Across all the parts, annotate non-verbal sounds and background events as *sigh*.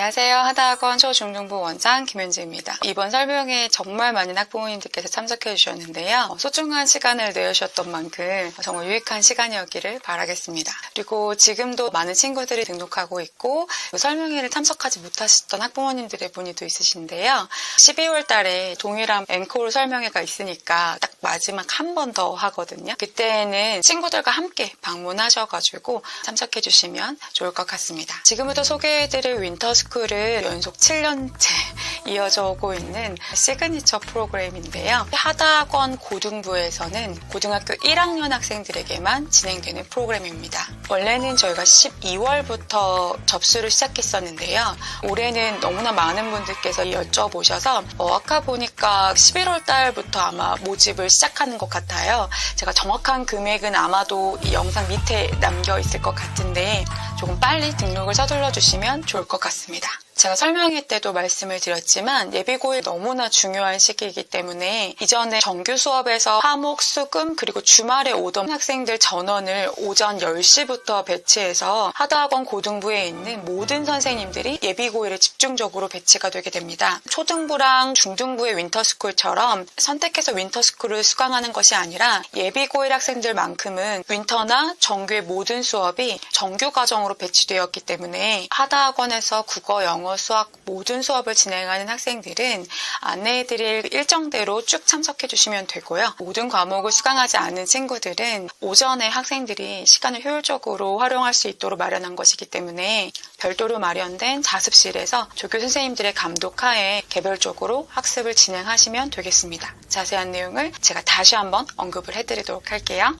안녕하세요. 하다학원 초중등부 원장 김현지입니다. 이번 설명에 정말 많은 학부모님들께서 참석해 주셨는데요. 소중한 시간을 내주셨던 만큼 정말 유익한 시간이었기를 바라겠습니다. 그리고 지금도 많은 친구들이 등록하고 있고 설명회를 참석하지 못하셨던 학부모님들의 문의도 있으신데요. 12월 달에 동일한 앵콜 설명회가 있으니까 딱 마지막 한 번 더 하거든요. 그때는 친구들과 함께 방문하셔가지고 참석해 주시면 좋을 것 같습니다. 지금부터 소개해드릴 윈터스 쿨은 연속 7년째 *laughs* 이어져 오고 있는 시그니처 프로그램인데요. 하다학원 고등부에서는 고등학교 1학년 학생들에게만 진행되는 프로그램입니다. 원래는 저희가 12월부터 접수를 시작했었는데요. 올해는 너무나 많은 분들께서 여쭤보셔서 어, 아까 보니까 11월 달부터 아마 모집을 시작하는 것 같아요. 제가 정확한 금액은 아마도 이 영상 밑에 남겨 있을 것 같은데 조금 빨리 등록을 서둘러 주시면 좋을 것 같습니다. 제가 설명회 때도 말씀을 드렸지만 예비고일 너무나 중요한 시기이기 때문에 이전에 정규 수업에서 화목, 수금 그리고 주말에 오던 학생들 전원을 오전 10시부터 배치해서 하다학원 고등부에 있는 모든 선생님들이 예비고일에 집중적으로 배치가 되게 됩니다. 초등부랑 중등부의 윈터스쿨처럼 선택해서 윈터스쿨을 수강하는 것이 아니라 예비고일 학생들만큼은 윈터나 정규의 모든 수업이 정규 과정으로 배치되었기 때문에 하다학원에서 국어, 영어, 수학 모든 수업을 진행하는 학생들은 안내해드릴 일정대로 쭉 참석해 주시면 되고요. 모든 과목을 수강하지 않은 친구들은 오전에 학생들이 시간을 효율적으로 활용할 수 있도록 마련한 것이기 때문에 별도로 마련된 자습실에서 조교 선생님들의 감독하에 개별적으로 학습을 진행하시면 되겠습니다. 자세한 내용을 제가 다시 한번 언급을 해드리도록 할게요.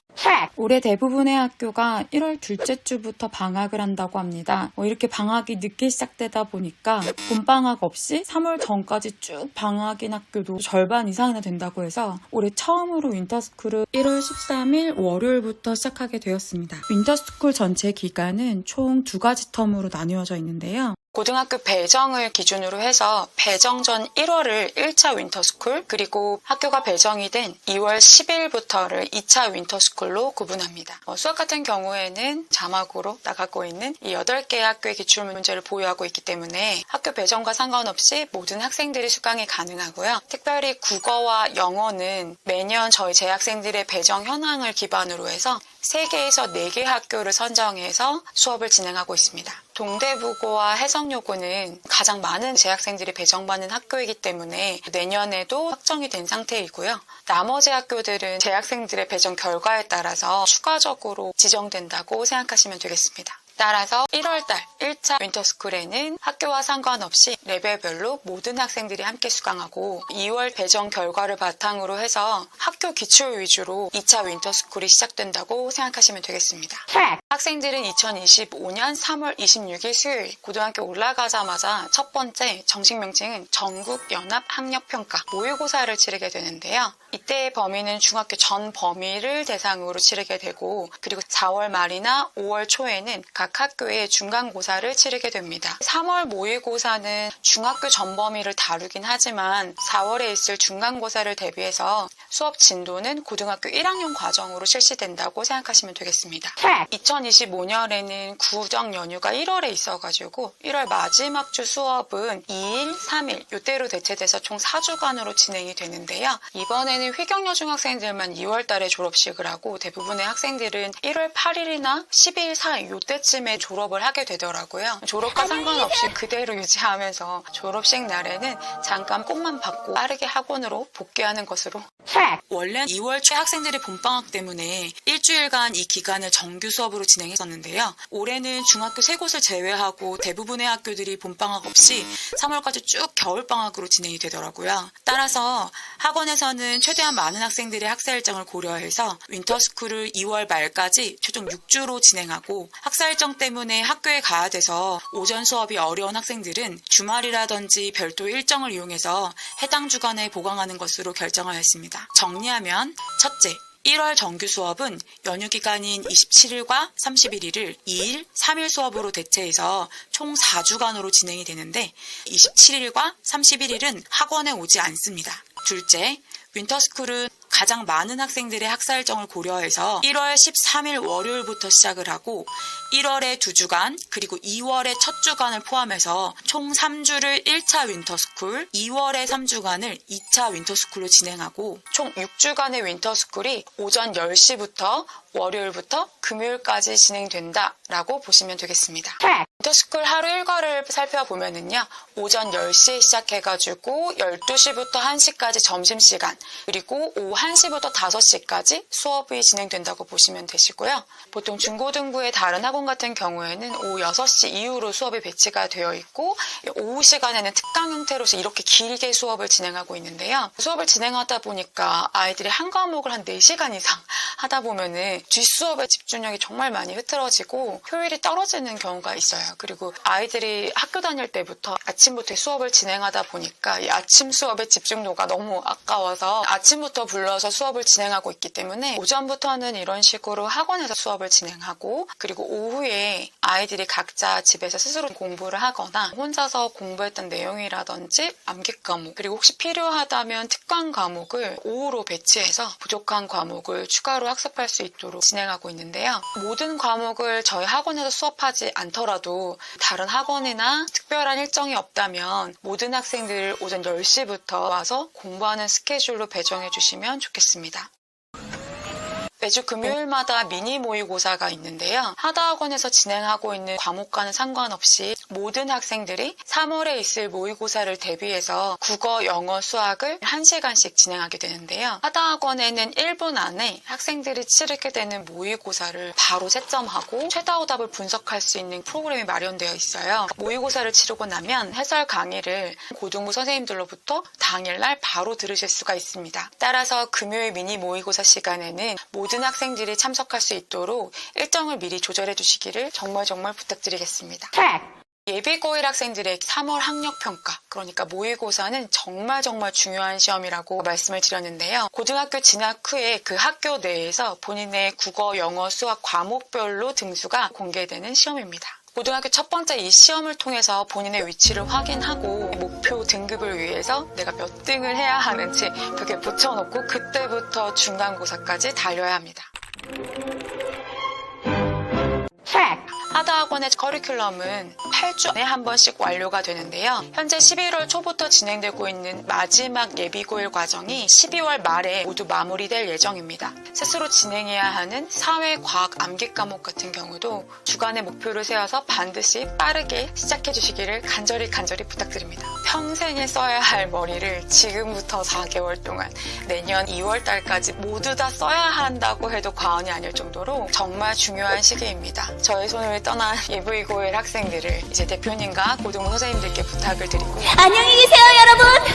올해 대부분의 학교가 1월 둘째 주부터 방학을 한다고 합니다. 뭐 이렇게 방학이 늦게 시작되다 보니까 봄방학 없이 3월 전까지 쭉 방학인 학교도 절반 이상이나 된다고 해서 올해 처음으로 윈터스쿨을 1월 13일 월요일부터 시작하게 되었습니다. 윈터스쿨 전체 기간은 총 두 가지 텀으로 나 뉘어져 있는데요. 고등학교 배정을 기준으로 해서 배정 전 1월을 1차 윈터스쿨 그리고 학교가 배정이 된 2월 10일부터를 2차 윈터스쿨로 구분합니다. 어, 수학 같은 경우에는 자막으로 나가고 있는 이 8개의 학교의 기출 문제를 보유하고 있기 때문에 학교 배정과 상관없이 모든 학생들이 수강이 가능하고요. 특별히 국어와 영어는 매년 저희 재학생들의 배정 현황을 기반으로 해서 3개에서 4개 학교를 선정해서 수업을 진행하고 있습니다. 동대부고와 해성여고는 가장 많은 재학생들이 배정받는 학교이기 때문에 내년에도 확정이 된 상태이고요. 나머지 학교들은 재학생들의 배정 결과에 따라서 추가적으로 지정된다고 생각하시면 되겠습니다. 따라서 1월달 1차 윈터스쿨에는 학교와 상관없이 레벨별로 모든 학생들이 함께 수강하고 2월 배정 결과를 바탕으로 해서 학교 기출 위주로 2차 윈터스쿨이 시작된다고 생각하시면 되겠습니다. 학생들은 2025년 3월 26일 수요일 고등학교 올라가자마자 첫 번째 정식 명칭은 전국 연합 학력 평가 모의고사를 치르게 되는데요. 이때의 범위는 중학교 전 범위를 대상으로 치르게 되고 그리고 4월 말이나 5월 초에는 각 학교의 중간고사를 치르게 됩니다. 3월 모의고사는 중학교 전 범위를 다루긴 하지만 4월에 있을 중간고사를 대비해서 수업 진도는 고등학교 1학년 과정으로 실시된다고 생각하시면 되겠습니다. 2025년에는 구정 연휴가 1월에 있어가지고 1월 마지막 주 수업은 2일, 3일 이때로 대체돼서 총 4주간으로 진행이 되는데요. 이번에는 휘경여 중학생들만 2월 달에 졸업식을 하고 대부분의 학생들은 1월 8일이나 12일, 4일 이때쯤에 졸업을 하게 되더라고요. 졸업과 상관없이 그대로 유지하면서 졸업식 날에는 잠깐 뽕만 받고 빠르게 학원으로 복귀하는 것으로 원래 2월 초 학생들의 봄방학 때문에 일주일간 이 기간을 정규 수업으로 진행했었는데요. 올해는 중학교 세 곳을 제외하고 대부분의 학교들이 봄방학 없이 3월까지 쭉 겨울방학으로 진행이 되더라고요. 따라서 학원에서는 최대한 많은 학생들의 학사 일정을 고려해서 윈터스쿨을 2월 말까지 최종 6주로 진행하고 학사 일정 때문에 학교에 가야 돼서 오전 수업이 어려운 학생들은 주말이라든지 별도 일정을 이용해서 해당 주간에 보강하는 것으로 결정하였습니다. 정리하면 첫째, 1월 정규 수업은 연휴 기간인 27일과 31일을 2일, 3일 수업으로 대체해서 총 4주간으로 진행이 되는데 27일과 31일은 학원에 오지 않습니다. 둘째, 윈터스쿨은 가장 많은 학생들의 학사 일정을 고려해서 1월 13일 월요일부터 시작을 하고 1월에 두 주간 그리고 2월의 첫 주간을 포함해서 총 3주를 1차 윈터스쿨, 2월의 3주간을 2차 윈터스쿨로 진행하고 총 6주간의 윈터스쿨이 오전 10시부터 월요일부터 금요일까지 진행된다라고 보시면 되겠습니다. 윈터스쿨 하루 일과를 살펴보면은요. 오전 10시에 시작해가지고 12시부터 1시까지 점심시간 그리고 오후 1시부터 5시까지 수업이 진행된다고 보시면 되시고요. 보통 중고등부의 다른 학원 같은 경우에는 오후 6시 이후로 수업이 배치가 되어 있고 오후 시간에는 특강 형태로서 이렇게 길게 수업을 진행하고 있는데요. 수업을 진행하다 보니까 아이들이 한 과목을 한 4시간 이상 하다 보면은 뒷수업의 집중력이 정말 많이 흐트러지고 효율이 떨어지는 경우가 있어요. 그리고 아이들이 학교 다닐 때부터 아침부터 수업을 진행하다 보니까 이 아침 수업의 집중도가 너무 아까워서 아침부터 불러서 수업을 진행하고 있기 때문에 오전부터는 이런 식으로 학원에서 수업을 진행하고 그리고 오후에 아이들이 각자 집에서 스스로 공부를 하거나 혼자서 공부했던 내용이라든지 암기 과목 그리고 혹시 필요하다면 특강 과목을 오후로 배치해서 부족한 과목을 추가로 학습할 수 있도록 진행하고 있는데요. 모든 과목을 저희 학원에서 수업하지 않더라도 다른 학원이나 특별한 일정이 없다면 모든 학생들을 오전 10시부터 와서 공부하는 스케줄로 배정해 주시면 좋겠습니다. 매주 금요일마다 미니 모의고사가 있는데요. 하다학원에서 진행하고 있는 과목과는 상관없이 모든 학생들이 3월에 있을 모의고사를 대비해서 국어, 영어, 수학을 1시간씩 진행하게 되는데요. 하다학원에는 1분 안에 학생들이 치르게 되는 모의고사를 바로 채점하고 최다 오답을 분석할 수 있는 프로그램이 마련되어 있어요. 모의고사를 치르고 나면 해설 강의를 고등부 선생님들로부터 당일날 바로 들으실 수가 있습니다. 따라서 금요일 미니 모의고사 시간에는 모든 학생들이 참석할 수 있도록 일정을 미리 조절해 주시기를 정말 정말 부탁드리겠습니다. 예비고1 학생들의 3월 학력평가, 그러니까 모의고사는 정말 정말 중요한 시험이라고 말씀을 드렸는데요. 고등학교 진학 후에 그 학교 내에서 본인의 국어, 영어, 수학 과목별로 등수가 공개되는 시험입니다. 고등학교 첫 번째 이 시험을 통해서 본인의 위치를 확인하고 목표 등급을 위해서 내가 몇 등을 해야 하는지 벽에 붙여놓고 그때부터 중간고사까지 달려야 합니다. 하다학원의 커리큘럼은 8주에 한 번씩 완료가 되는데요. 현재 11월 초부터 진행되고 있는 마지막 예비고일 과정이 12월 말에 모두 마무리될 예정입니다. 스스로 진행해야 하는 사회, 과학, 암기 과목 같은 경우도 주간의 목표를 세워서 반드시 빠르게 시작해 주시기를 간절히 간절히 부탁드립니다. 평생에 써야 할 머리를 지금부터 4개월 동안 내년 2월 달까지 모두 다 써야 한다고 해도 과언이 아닐 정도로 정말 중요한 시기입니다. 저의 손을 떠난 예부이고일 학생들을 이제 대표님과 고등부 선생님들께 부탁을 드리고. 안녕히 계세요 여러분.